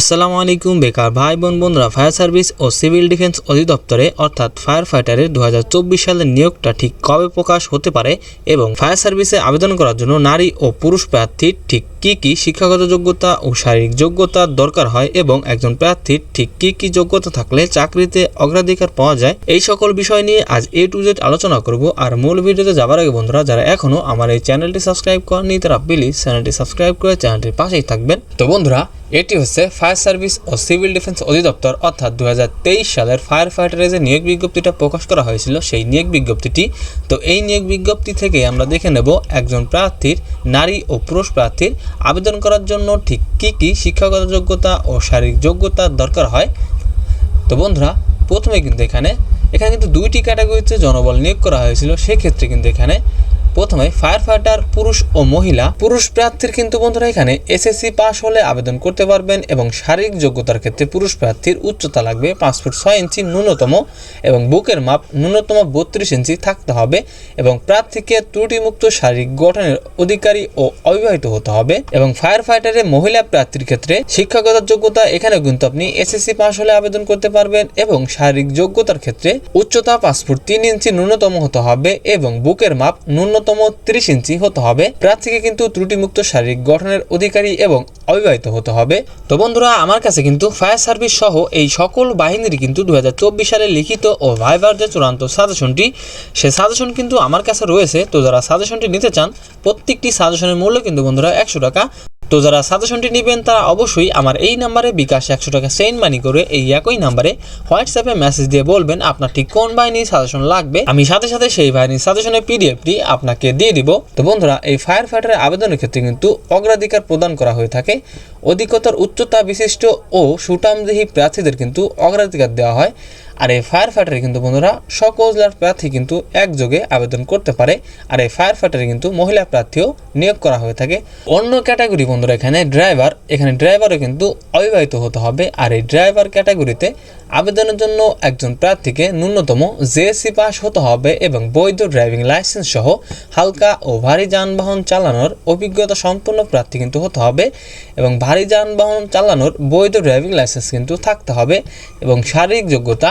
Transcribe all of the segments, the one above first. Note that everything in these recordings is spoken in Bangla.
আসসালামু আলাইকুম, বেকার ভাই, বোন বন্ধুরা ফায়ার সার্ভিস ও সিভিল ডিফেন্স অধিদপ্তরে, অর্থাৎ ফায়ার ফাইটারের দু সালের নিয়োগটা ঠিক কবে প্রকাশ হতে পারে এবং ফায়ার সার্ভিসে আবেদন করার জন্য নারী ও পুরুষ প্রার্থীর ঠিক কি কি শিক্ষাগত যোগ্যতা ও শারীরিক যোগ্যতার দরকার হয় এবং একজন প্রার্থীর ঠিক কি কি যোগ্যতা থাকলে চাকরিতে অগ্রাধিকার পাওয়া যায়? এই সকল বিষয় নিয়ে আজ এ টু জেড আলোচনা করব। আর মূল ভিডিওতে যাবার আগে বন্ধুরা, যারা এখনও আমার এই চ্যানেলটি সাবস্ক্রাইব করেনি তারা প্লিজ চ্যানেলটি সাবস্ক্রাইব করে চ্যানেলটির পাশেই থাকবেন। তো বন্ধুরা এটি হচ্ছে ফায়ার সার্ভিস ও সিভিল ডিফেন্স অধিদপ্তর, অর্থাৎ দু হাজার তেইশ সালের ফায়ার ফাইটারের যে নিয়োগ বিজ্ঞপ্তিটা প্রকাশ করা হয়েছিল, সেই নিয়োগ বিজ্ঞপ্তিটি। তো এই নিয়োগ বিজ্ঞপ্তি থেকে আমরা দেখে নেব একজন প্রার্থীর, নারী ও পুরুষ প্রার্থীর আবেদন করার জন্য ঠিক কী কী শিক্ষাগত যোগ্যতা ও শারীরিক যোগ্যতার দরকার হয়। তো বন্ধুরা, প্রথমে কিন্তু এখানে এখানে কিন্তু দুইটি ক্যাটাগরিতে জনবল নিয়োগ করা হয়েছিল, সেক্ষেত্রে কিন্তু এখানে প্রথমে ফায়ার ফাইটার পুরুষ ও মহিলা, পুরুষ প্রার্থীর কিন্তু বন্ধুরা এখানে এসএসসি পাস হলে আবেদন করতে পারবেন এবং শারীরিক যোগ্যতার ক্ষেত্রে পুরুষ প্রার্থীর উচ্চতা লাগবে পাঁচ ফুট ছয় ইঞ্চি ন্যূনতম এবং বুকের মাপ ন্যূনতম বত্রিশ ইঞ্চি থাকতে হবে এবং প্রার্থীকে ত্রুটিমুক্ত শারীরিক গঠনের অধিকারী ও অবিবাহিত হতে হবে এবং ফায়ার ফাইটারে মহিলা প্রার্থীর ক্ষেত্রে শিক্ষাগত যোগ্যতা এখানেও কিন্তু আপনি এসএসসি পাস হলে আবেদন করতে পারবেন এবং শারীরিক যোগ্যতার ক্ষেত্রে উচ্চতা পাঁচ ফুট তিন ইঞ্চি ন্যূনতম হতে হবে এবং বুকের মাপ ন্যূনতম ত্রিশ ইঞ্চি হতে হবে। প্রার্থীকে কিন্তু ত্রুটিমুক্ত শারীরিক গঠনের অধিকারী এবং অবিবাহিত হতে হবে। তো বন্ধুরা, আমার কাছে কিন্তু ফায়ার সার্ভিস সহ এই সকল বাহিনীর কিন্তু দু সালে লিখিত ও ভাইবার যে চূড়ান্ত সাজেশনটি, সে সাজেশন কিন্তু আমার কাছে রয়েছে। তো যারা সাজেশনটি নিতে চান, প্রত্যেকটি সাজেশনের মূল্য কিন্তু বন্ধুরা একশো টাকা। তো যারা সাজেশনটি নেবেন, তারা অবশ্যই আমার এই নাম্বারে বিকাশ একশো টাকা সেন্ড মানি করে এই একই নাম্বারে হোয়াটসঅ্যাপে মেসেজ দিয়ে বলবেন আপনার ঠিক কোন বাহিনীর সাজেশন লাগবে। আমি সাথে সাথে সেই বাহিনীর সাজেশনের পিডিএফটি আপনাকে দিয়ে দিব। তো বন্ধুরা, এই ফায়ার ফাইটারের আবেদনের ক্ষেত্রে কিন্তু অগ্রাধিকার প্রদান করা হয়ে থাকে। অধিকতর উচ্চতা বিশিষ্ট ও সুটামদেহী প্রার্থীদের কিন্তু অগ্রাধিকার দেওয়া হয়। আর এই ফায়ার ফাইটারে কিন্তু বন্ধুরা সকল জেলার প্রার্থী কিন্তু একযোগে আবেদন করতে পারে। আর এই ফায়ার ফাইটারে কিন্তু মহিলা প্রার্থীও নিয়োগ করা হয়ে থাকে। অন্য ক্যাটাগরি বন্ধুরা এখানে ড্রাইভার এখানে ড্রাইভারও কিন্তু অবিবাহিত হতে হবে। আর এই ড্রাইভার ক্যাটাগরিতে আবেদনের জন্য একজন প্রার্থীকে ন্যূনতম জেএসসি পাস হতে হবে এবং বৈধ ড্রাইভিং লাইসেন্স সহ হালকা ও ভারী যানবাহন চালানোর অভিজ্ঞতা সম্পন্ন প্রার্থী কিন্তু হতে হবে এবং ভারী যানবাহন চালানোর বৈধ ড্রাইভিং লাইসেন্স কিন্তু থাকতে হবে এবং শারীরিক যোগ্যতা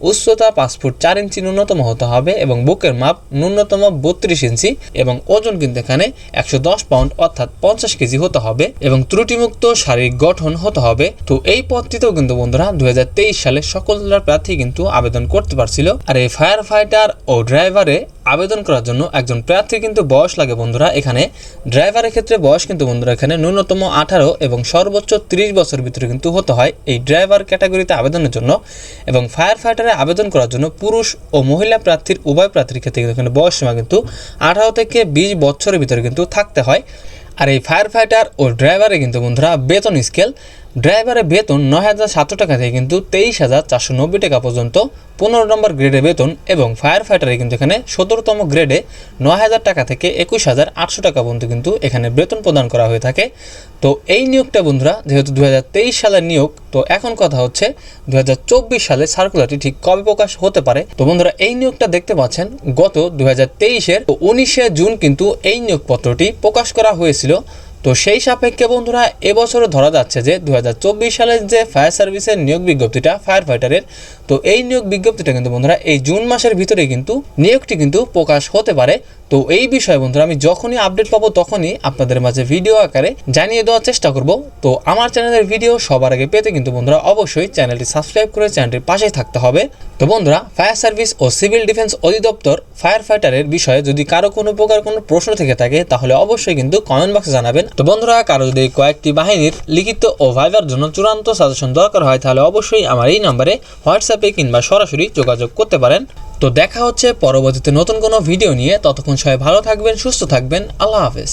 উচ্চতা পাঁচ ফুট চার ইঞ্চি ন্যূনতম হতে হবে এবং বুকের মাপ ন্যূনতম বত্রিশ ইঞ্চি এবং ওজন কিন্তু এখানে একশো দশ পাউন্ড অর্থাৎ পঞ্চাশ কেজি হতে হবে এবং ত্রুটিমুক্ত শারীরিক গঠন হতে হবে। তো এই পদটিতেও কিন্তু বন্ধুরা দুহাজার তেইশ সালে সকল প্রার্থী কিন্তু আবেদন করতে পারছিল আর এই ফায়ার ফাইটার ও ড্রাইভারে আবেদন করার জন্য একজন প্রার্থীর কিন্তু বয়স লাগে বন্ধুরা এখানে। ড্রাইভারের ক্ষেত্রে বয়স কিন্তু বন্ধুরা এখানে ন্যূনতম আঠারো এবং সর্বোচ্চ তিরিশ বছর ভিতরে কিন্তু হতে হয় এই ড্রাইভার ক্যাটাগরিতে আবেদনের জন্য এবং ফায়ার ফাইটারে আবেদন করার জন্য পুরুষ ও মহিলা প্রার্থীর, উভয় প্রার্থীর ক্ষেত্রে কিন্তু এখানে বয়স সীমা কিন্তু আঠারো থেকে বিশ বছরের ভিতরে কিন্তু থাকতে হয়। আর এই ফায়ার ফাইটার ও ড্রাইভারে কিন্তু বন্ধুরা বেতন স্কেল ড্রাইভারের বেতন নয় হাজার সাতশো টাকা থেকে কিন্তু তেইশ হাজার চারশো নব্বই টাকা পর্যন্ত। পনেরো নম্বর গ্রেডে বেতন এবং ফায়ার ফাইটারে কিন্তু এখানে সতেরোতম গ্রেডে নয় হাজার টাকা থেকে একুশ হাজার আটশো টাকা পর্যন্ত কিন্তু এখানে বেতন প্রদান করা হয়ে থাকে। তো এই নিয়োগটা বন্ধুরা, যেহেতু দুই হাজার তেইশ সালের নিয়োগ, তো এখন কথা হচ্ছে দু হাজার চব্বিশ সালে সার্কুলারটি ঠিক কবে প্রকাশ হতে পারে? তো বন্ধুরা, এই নিয়োগটা দেখতে পাচ্ছেন, গত দু হাজার তেইশের উনিশে জুন কিন্তু এই নিয়োগপত্রটি প্রকাশ করা হয়েছিল। তো সেই সাপেক্ষে বন্ধুরা, এবছরও ধরা যাচ্ছে যে দুই হাজার চব্বিশ সালের যে ফায়ার সার্ভিসের নিয়োগ বিজ্ঞপ্তিটা ফায়ার ফাইটারের তো এই নিয়োগ বিজ্ঞপ্তিটা কিন্তু বন্ধুরা, এই জুন মাসের ভিতরে কিন্তু নিয়োগটি কিন্তু প্রকাশ হতে পারে। তো এই বিষয়ে বন্ধুরা, আমি যখনই আপডেট পাবো তখনই আপনাদের মাঝে ভিডিও আকারে জানিয়ে দেওয়ার চেষ্টা করব। তো আমার চ্যানেলের ভিডিও সবার আগে পেতে কিন্তু বন্ধুরা, অবশ্যই চ্যানেলটি সাবস্ক্রাইব করে চ্যানেলটির পাশেই থাকতে হবে। তো বন্ধুরা, ফায়ার সার্ভিস ও সিভিল ডিফেন্স অধিদপ্তর ফায়ার ফাইটারের বিষয়ে যদি কারও কোনো প্রকার কোনো প্রশ্ন থেকে থাকে, তাহলে অবশ্যই কিন্তু কমেন্ট বক্সে জানাবেন। তো বন্ধুরা, কারও যদি কয়েকটি বাহিনীর লিখিত ও ভাইবার জন্য চূড়ান্ত সাজেশন দরকার হয়, তাহলে অবশ্যই আমার এই নাম্বারে হোয়াটসঅ্যাপে কিংবা সরাসরি যোগাযোগ করতে পারেন। তো দেখা হচ্ছে পরবর্তীতে নতুন কোনো ভিডিও নিয়ে। ততক্ষণ সবাই ভালো থাকবেন, সুস্থ থাকবেন। আল্লাহ হাফেজ।